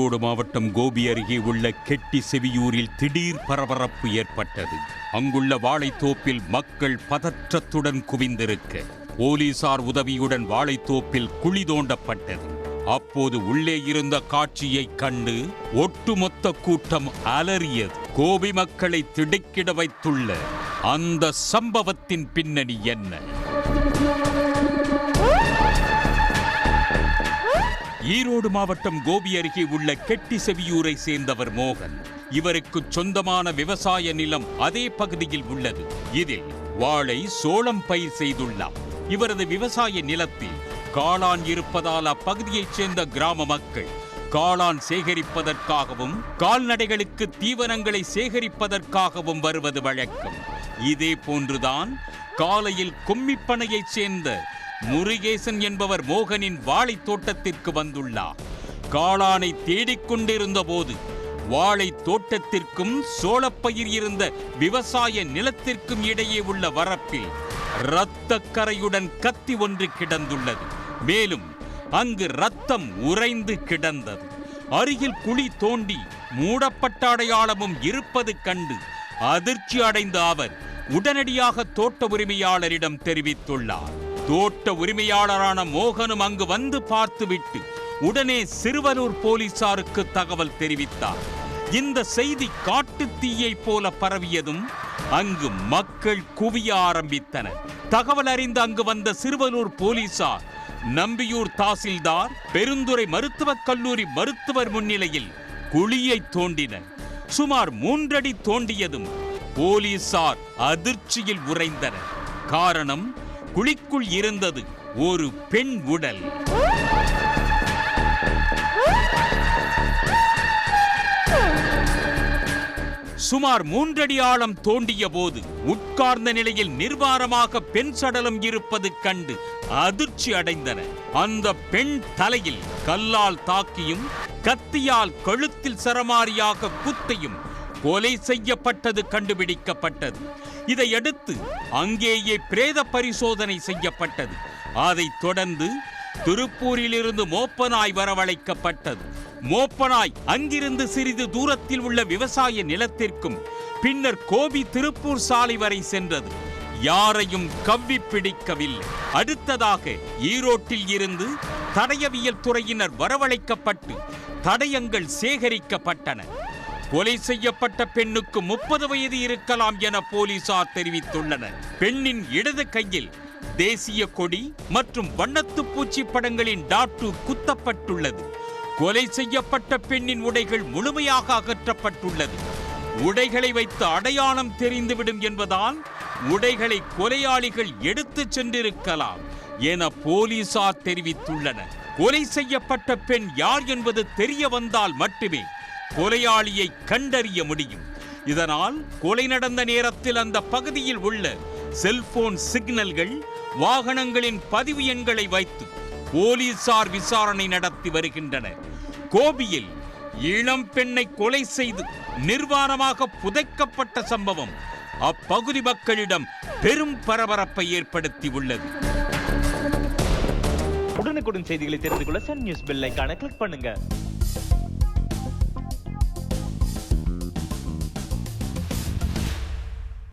ஈரோடு மாவட்டம் கோபி அருகே உள்ள கெட்டி செவியூரில் திடீர் பரபரப்பு ஏற்பட்டது. அங்குள்ள வாழைத்தோப்பில் மக்கள் பதற்றத்துடன் குவிந்திருக்க போலீசார் உதவியுடன் வாழைத்தோப்பில் குழி தோண்டப்பட்டது. அப்போது உள்ளே இருந்த காட்சியை கண்டு ஒட்டுமொத்த கூட்டம் அலறியது. கோபி மக்களை திடுக்கிட வைத்துள்ள அந்த சம்பவத்தின் பின்னணி என்ன? ஈரோடு மாவட்டம் கோபி அருகே உள்ள கெட்டி செவியூரை சேர்ந்தவர் மோகன். இவருக்கு சொந்தமான விவசாய நிலம் அதே பகுதியில் உள்ளது. இதில் வாழை சோளம் பயிர் செய்துள்ளார். இவரது விவசாய நிலத்தில் காளான் இருப்பதால் அப்பகுதியைச் சேர்ந்த கிராம மக்கள் காளான் சேகரிப்பதற்காகவும் கால்நடைகளுக்கு தீவனங்களை சேகரிப்பதற்காகவும் வருவது வழக்கம். இதே போன்றுதான் காலையில் கும்மிப்பனையைச் சேர்ந்த முருகேசன் என்பவர் மோகனின் வாழை தோட்டத்திற்கு வந்துள்ளார். காளானை தேடிக்கொண்டிருந்த போது வாழை தோட்டத்திற்கும் சோளப்பயிர் இருந்த விவசாய நிலத்திற்கும் இடையே உள்ள வரப்பில் இரத்தக்கரையுடன் கத்தி ஒன்று கிடந்துள்ளது. மேலும் அங்கு ரத்தம் உறைந்து கிடந்தது. அருகில் குழி தோண்டி மூடப்பட்ட அடையாளமும் இருப்பது கண்டு அதிர்ச்சி அடைந்த அவர் உடனடியாக தோட்ட உரிமையாளரிடம் தெரிவித்துள்ளார். தோட்ட உரிமையாளரான மோகனும் அங்கு வந்து பார்த்துவிட்டு உடனே சிறுவலூர் போலீசாருக்கு தகவல் தெரிவித்தார். இந்த செய்தி காட்டுத் தீயைப் போல பரவியதும் அங்கு மக்கள் குவிய ஆரம்பித்தனர். தகவல் அறிந்து அங்கு வந்த சிறுவலூர் போலீசார் நம்பியூர் தாசில்தார் பெருந்துறை மருத்துவக் கல்லூரி மருத்துவர் முன்னிலையில் குழியை தோண்டினர். சுமார் மூன்றடி தோண்டியதும் போலீசார் அதிர்ச்சியில் உறைந்தனர். காரணம் குழிக்குள் இருந்தது ஒரு பெண் உடல். சுமார் மூன்றடி ஆழம் தோண்டிய போது உட்கார்ந்த நிலையில் நிர்வாணமாக பெண் சடலம் இருப்பது கண்டு அதிர்ச்சி அடைந்தனர் அந்த பெண் தலையில் கல்லால் தாக்கியும் கத்தியால் கழுத்தில் சரமாரியாக குத்தியும் கொலை செய்யப்பட்டது கண்டுபிடிக்கப்பட்டது. இதையடுத்து அங்கேயே பிரேத பரிசோதனை செய்யப்பட்டது. அதைத் தொடர்ந்து திருப்பூரிலிருந்து மோப்பனாய் வரவழைக்கப்பட்டது. மோப்பனாய் அங்கிருந்து சிறிது தூரத்தில் உள்ள விவசாய நிலத்திற்கும் பின்னர் கோபி திருப்பூர் சாலை வரை சென்றது. யாரையும் கவ்வி பிடிக்கவில்லை. அடுத்ததாக ஈரோட்டில் இருந்து தடயவியல் துறையினர் வரவழைக்கப்பட்டு தடயங்கள் சேகரிக்கப்பட்டன. கொலை செய்யப்பட்ட பெண்ணுக்கு முப்பது வயது இருக்கலாம் என போலீசார் தெரிவித்துள்ளனர். பெண்ணின் இடது கையில் தேசிய கொடி மற்றும் வண்ணத்து பூச்சி படங்களின் டாட்டு குத்தப்பட்டுள்ளது. கொலை செய்யப்பட்ட பெண்ணின் உடைகள் முழுமையாக அகற்றப்பட்டுள்ளது. உடைகளை வைத்து அடையாளம் தெரிந்துவிடும் என்பதால் உடைகளை கொலையாளிகள் எடுத்து சென்றிருக்கலாம் என போலீசார் தெரிவித்துள்ளனர். கொலை செய்யப்பட்ட பெண் யார் என்பது தெரிய வந்தால் மட்டுமே கொலையாளியை கண்டறிய முடியும். இதனால் கொலை நடந்த நேரத்தில் அந்த பகுதியில் உள்ள செல்போன் சிக்னல்கள் வாகனங்களின் பதிவு எண்களை வைத்து போலீசார் விசாரணை நடத்தி வருகின்றனர் கோபியில் இளம் பெண்ணை கொலை செய்து நிர்வாணமாக புதைக்கப்பட்ட சம்பவம் அப்பகுதி மக்களிடம் பெரும் பரபரப்பை ஏற்படுத்தி உள்ளது. உடனுக்குடன் செய்திகளை தெரிந்து கொள்ள சன் நியூஸ் பெல் கிளிக் பண்ணுங்க.